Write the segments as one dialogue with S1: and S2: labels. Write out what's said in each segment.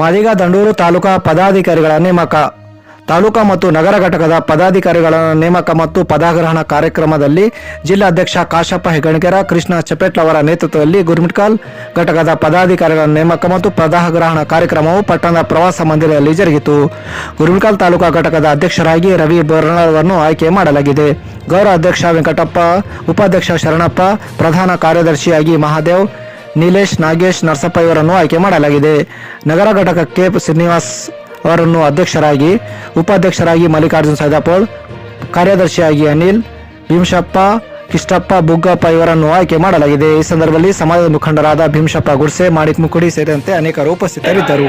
S1: ಮಾದಿಗ ದಂಡೂರು ತಾಲೂಕಾ ಪದಾಧಿಕಾರಿಗಳ ನೇಮಕ. ತಾಲೂಕಾ ಮತ್ತು ನಗರ ಘಟಕದ ಪದಾಧಿಕಾರಿಗಳ ನೇಮಕ ಮತ್ತು ಪದಗ್ರಹಣ ಕಾರ್ಯಕ್ರಮದಲ್ಲಿ ಜಿಲ್ಲಾಧ್ಯಕ್ಷ ಕಾಶಪ್ಪ ಹೆಗಣಗೆರ ಕೃಷ್ಣ ಚಪೇಟ್ಲ ಅವರ ನೇತೃತ್ವದಲ್ಲಿ ಗುರ್ಮಿಟ್ಕಾಲ್ ಘಟಕದ ಪದಾಧಿಕಾರಿಗಳ ನೇಮಕ ಮತ್ತು ಪದಗ್ರಹಣ ಕಾರ್ಯಕ್ರಮವು ಪಟ್ಟಣದ ಪ್ರವಾಸ ಮಂದಿರದಲ್ಲಿ ಜರುಗಿತು. ಗುರ್ಮಿಟ್ಕಾಲ್ ತಾಲೂಕಾ ಘಟಕದ ಅಧ್ಯಕ್ಷರಾಗಿ ರವಿ ಬರ್ಣರನ್ನು ಆಯ್ಕೆ ಮಾಡಲಾಗಿದೆ. ಗೌರವ ಅಧ್ಯಕ್ಷ ವೆಂಕಟಪ್ಪ, ಉಪಾಧ್ಯಕ್ಷ ಶರಣಪ್ಪ, ಪ್ರಧಾನ ಕಾರ್ಯದರ್ಶಿಯಾಗಿ ಮಹಾದೇವ್ ನೀಲೇಶ್, ನಾಗೇಶ್, ನರಸಪ್ಪ ಇವರನ್ನು ಆಯ್ಕೆ ಮಾಡಲಾಗಿದೆ. ನಗರ ಘಟಕಕ್ಕೆ ಶ್ರೀನಿವಾಸ್ ಅವರನ್ನು ಅಧ್ಯಕ್ಷರಾಗಿ, ಉಪಾಧ್ಯಕ್ಷರಾಗಿ ಮಲ್ಲಿಕಾರ್ಜುನ್ ಸೈದಾಪೋಳ್ ಕಾರ್ಯದರ್ಶಿಯಾಗಿ ಅನಿಲ್ ಭೀಮಶಪ್ಪ ಕಿಷ್ಟಪ್ಪ ಬುಗ್ಗಪ್ಪ ಇವರನ್ನು ಆಯ್ಕೆ ಮಾಡಲಾಗಿದೆ. ಈ ಸಂದರ್ಭದಲ್ಲಿ ಸಮಾಜದ ಮುಖಂಡರಾದ ಭೀಮಶಪ್ಪ ಗುಡ್ಸೆ, ಮಾಣಿಕ್ ಮುಕುಡಿ ಸೇರಿದಂತೆ ಅನೇಕರು ಉಪಸ್ಥಿತರಿದ್ದರು.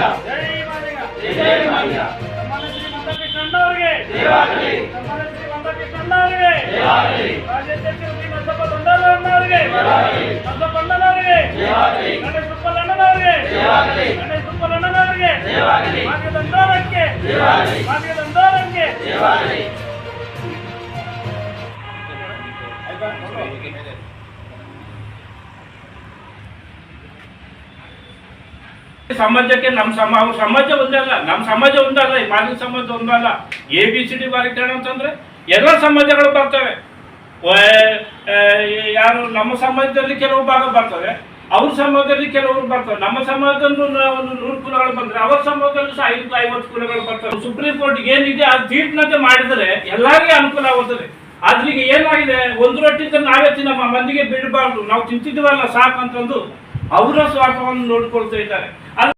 S2: ಸಮಾಜಕ್ಕೆ ನಮ್ಮ ಸಮ ಸಮಾಜ ಒಂದೇ ಅಲ್ಲ ನಮ್ಮ ಸಮಾಜ ಒಂದೇ ಅಲ್ಲ ಈ ಮಾಲಿನ ಸಮಾಜ ಒಂದೇ ಅಲ್ಲ. ಎ ಬಿ ಸಿ ಡಿ ವರ್ಗೀಕರಣ ಅಂತಂದ್ರೆ ಎಲ್ಲ ಸಮಾಜಗಳು ಬರ್ತವೆ. ಯಾರು ನಮ್ಮ ಸಮಾಜದಲ್ಲಿ ಕೆಲವು ಭಾಗ ಬರ್ತವೆ. ಅವ್ರ ಸಮಾಜದಲ್ಲಿ ಕೆಲವರು ಬರ್ತಾರೆ. ನಮ್ಮ ಸಮಾಜದಲ್ಲೂ ಒಂದು ನೂರು ಕುಲಗಳು ಬಂದ್ರೆ ಅವ್ರ ಸಮಾಜದಲ್ಲೂ ಸಹ ಐದು ಐವತ್ತು ಕುಲಗಳು ಬರ್ತಾರೆ. ಸುಪ್ರೀಂ ಕೋರ್ಟ್ ಏನಿದೆ ಆ ತೀರ್ಪಿನಂತೆ ಮಾಡಿದರೆ ಎಲ್ಲರಿಗೂ ಅನುಕೂಲ ಆಗುತ್ತದೆ. ಆದ್ರೆ ಈಗ ಏನಾಗಿದೆ? ಒಂದು ರೊಟ್ಟಿ ನಾವೇ ನಮ್ಮ ಮಂದಿಗೆ ಬಿಡಬಾರ್ದು. ನಾವು ತಿಂತಿದ್ವಲ್ಲ ಸಾಕು ಅಂತಂದು ಅವರ ಸ್ವಾರ್ಥವನ್ನು ನೋಡಿಕೊಳ್ತಾ ಇದ್ದಾರೆ.